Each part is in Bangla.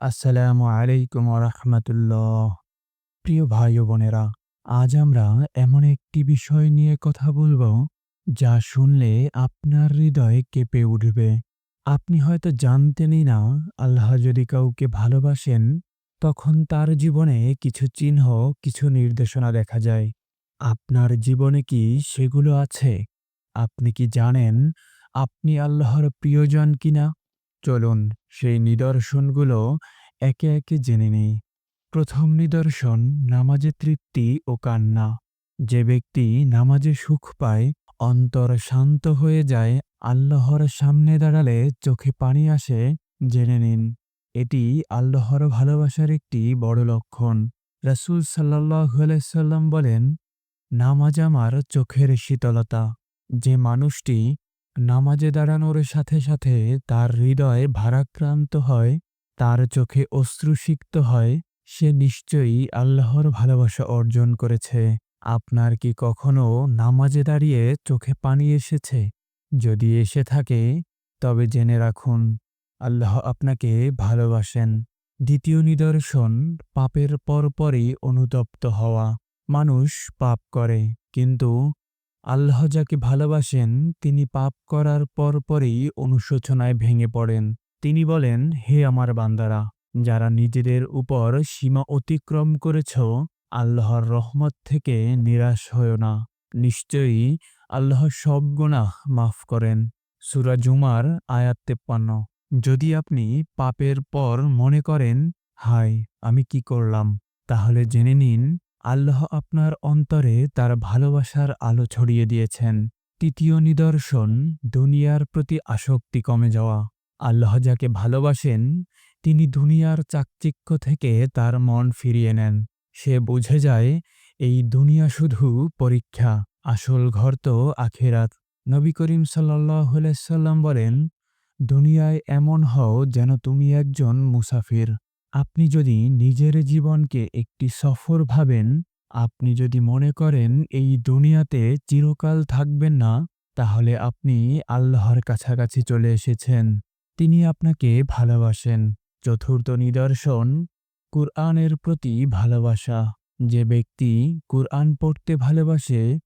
আসসালামু আলাইকুম রহমতুল্লাহ প্রিয় ভাই ও বোনেরা, আজ আমরা এমন একটি বিষয় নিয়ে কথা বলব যা শুনলে আপনার হৃদয় কেঁপে উঠবে। আপনি হয়তো জানতেনই না, আল্লাহ যদি কাউকে ভালোবাসেন, তখন তার জীবনে কিছু চিহ্ন, কিছু নির্দেশনা দেখা যায়। আপনার জীবনে কি সেগুলো আছে? আপনি কি জানেন আপনি আল্লাহর প্রিয়জন কিনা? চলুন সেই নিদর্শনগুলো একে একে জেনে নেই। প্রথম নিদর্শন, নামাজে তৃপ্তি ও কান্না। যে ব্যক্তি নামাজে সুখ পায়, অন্তর শান্ত হয়ে যায়, আল্লাহর সামনে দাঁড়ালে চোখে পানি আসে, জেনে নিন। এটি আল্লাহর ভালোবাসার একটি বড় লক্ষণ। রাসূল সাল্লাম বলেন, নামাজ আমার চোখের শীতলতা। যে মানুষটি নামাজে দাঁড়ানোর সাথে সাথে তার হৃদয় ভারাক্রান্ত হয়, তার চোখে অশ্রুসিক্ত হয়, সে নিশ্চয়ই আল্লাহর ভালোবাসা অর্জন করেছে। আপনার কি কখনো নামাজে দাঁড়িয়ে চোখে পানি এসেছে? যদি এসে থাকে, তবে জেনে রাখুন, আল্লাহ আপনাকে ভালোবাসেন। দ্বিতীয় নিদর্শন, পাপের পরপরই অনুতপ্ত হওয়া। মানুষ পাপ করে, কিন্তু আল্লাহ যাকে ভালোবাসেন, তিনি পাপ করার পরপরই অনুশোচনায় ভেঙে পড়েন। তিনি বলেন, হে আমার বান্দারা, যারা নিজেদের উপর সীমা অতিক্রম করেছ, আল্লাহর রহমত থেকে নিরাশ হও না। নিশ্চয়ই আল্লাহ সব গুনাহ মাফ করেন। সুরা জুমার আয়াত তেপ্পান্ন। যদি আপনি পাপের পর মনে করেন, হায়, আমি কি করলাম? তাহলে জেনে নিন আল্লাহ আপনার অন্তরে তার ভালোবাসার আলো ছড়িয়ে দিয়েছেন। তৃতীয় নিদর্শন, দুনিয়ার প্রতি আসক্তি কমে যাওয়া। আল্লাহ যাকে ভালোবাসেন, তিনি দুনিয়ার চাকচিক্য থেকে তার মন ফিরিয়ে নেন। সে বুঝে যায়, এই দুনিয়া শুধু পরীক্ষা, আসল ঘর তো আখেরাত। নবী করিম সাল্লাম বলেন, দুনিয়ায় এমন হও যেন তুমি একজন মুসাফির। আপনি যদি নিজের জীবনকে একটি সফর ভাবেন, আপনি যদি মনে করেন এই দুনিয়াতে চিরকাল থাকবেন না, তাহলে আপনি আল্লাহর কাছাকাছি চলে এসেছেন। তিনি আপনাকে ভালোবাসেন। চতুর্থ নিদর্শন, কুরআনের প্রতি ভালোবাসা। যে ব্যক্তি কুরআন পড়তে ভালোবাসে,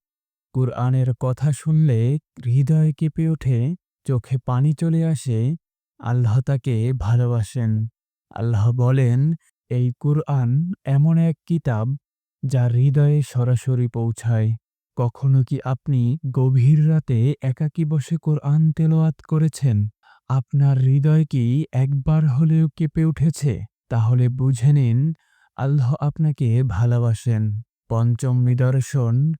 কুরআনের কথা শুনলে হৃদয় কেঁপে ওঠে, চোখে পানি চলে আসে, আল্লাহ তাকে ভালোবাসেন। আল্লাহ বলেন, এই কুরআন এমন এক কিতাব যা হৃদয়ে সরাসরি পৌঁছায়। কখনো কি আপনি গভীর রাতে একাকী বসে কোরআন তেলোয়াত করেছেন? আপনার হৃদয় কি একবার হলেও কেঁপে উঠেছে? তাহলে বুঝে নিন, আল্লাহ আপনাকে ভালোবাসেন। পঞ্চম নিদর্শন,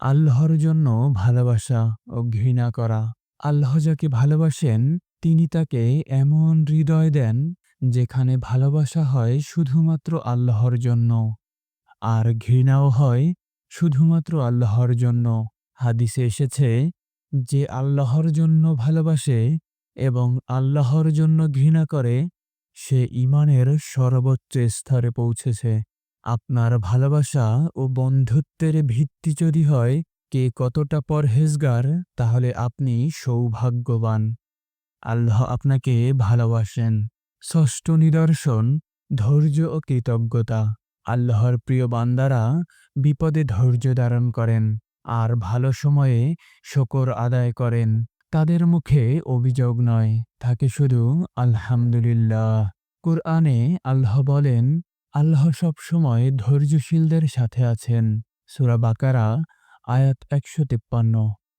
আল্লাহর জন্য ভালোবাসা ও ঘৃণা করা। আল্লাহ যাকে ভালোবাসেন, তিনি তাকে এমন হৃদয় দেন যেখানে ভালোবাসা হয় শুধুমাত্র আল্লাহর জন্য, আর ঘৃণাও হয় শুধুমাত্র আল্লাহর জন্য। হাদিসে এসেছে যে আল্লাহর জন্য ভালোবাসে এবং আল্লাহর জন্য ঘৃণা করে, সে ইমানের সর্বোচ্চ স্তরে পৌঁছেছে। আপনার ভালোবাসা ও বন্ধুত্বের ভিত্তি যদি হয় কে কতটা পরহেজগার, তাহলে আপনি সৌভাগ্যবান। আল্লাহ আপনাকে ভালোবাসেন। ষষ্ঠ নিদর্শন, ধৈর্য ও কৃতজ্ঞতা। আল্লাহর প্রিয় বান্দারা বিপদে ধৈর্য ধারণ করেন, আর ভালো সময়ে শকর আদায় করেন। তাদের মুখে অভিযোগ নয়, থাকে শুধু আলহামদুলিল্লাহ। কুরআনে আল্লাহ বলেন, আল্লাহ সব সময় ধৈর্যশীলদের সাথে আছেন। সুরা বাকারা, আয়াত একশো তিপ্পান্ন।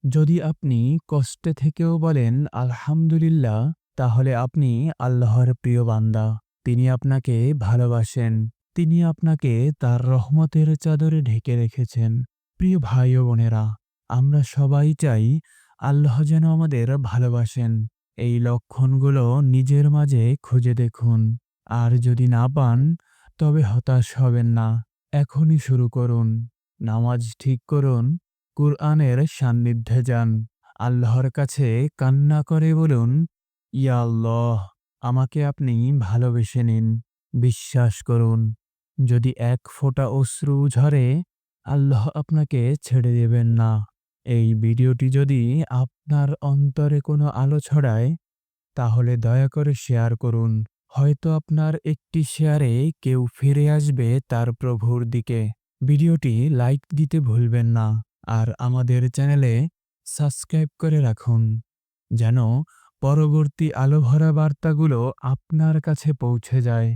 যদি আপনি কষ্টে থেকেও বলেন, আলহামদুলিল্লাহ তাহলে আপনি আল্লাহর প্রিয় বান্দা। তিনি আপনাকে ভালোবাসেন। তিনি আপনাকে তার রহমতের চাদরে ঢেকে রেখেছেন। প্রিয় ভাই ও বোনেরা, আমরা সবাই চাই আল্লাহ যেন আমাদের ভালোবাসেন। এই লক্ষণগুলো নিজের মাঝে খুঁজে দেখুন। আর যদি না পান, তবে হতাশ হবেন না। এখনই শুরু করুন। নামাজ ঠিক করুন। কুরআনের সান্নিধ্যে যান। আল্লাহর কাছে কান্না করে বলুন ইয়া আমাকে আপনি ভালোবেসে নিন, বিশ্বাস করুন। যদি এক ফোঁটা অশ্রু ঝরে, আল্লাহ আপনাকে ছেড়ে দেবেন না। এই ভিডিওটি যদি আপনার অন্তরে কোনো আলো ছড়ায়, তাহলে দয়া করে শেয়ার করুন। হয়তো আপনার একটি শেয়ারে কেউ ফিরে আসবে তার প্রভুর দিকে। ভিডিওটি লাইক দিতে ভুলবেন না। আর আমাদের চ্যানেলে সাবস্ক্রাইব করে রাখুন। যেন পরবর্তী আলোভরা বার্তাগুলো আপনার কাছে পৌঁছে যায়।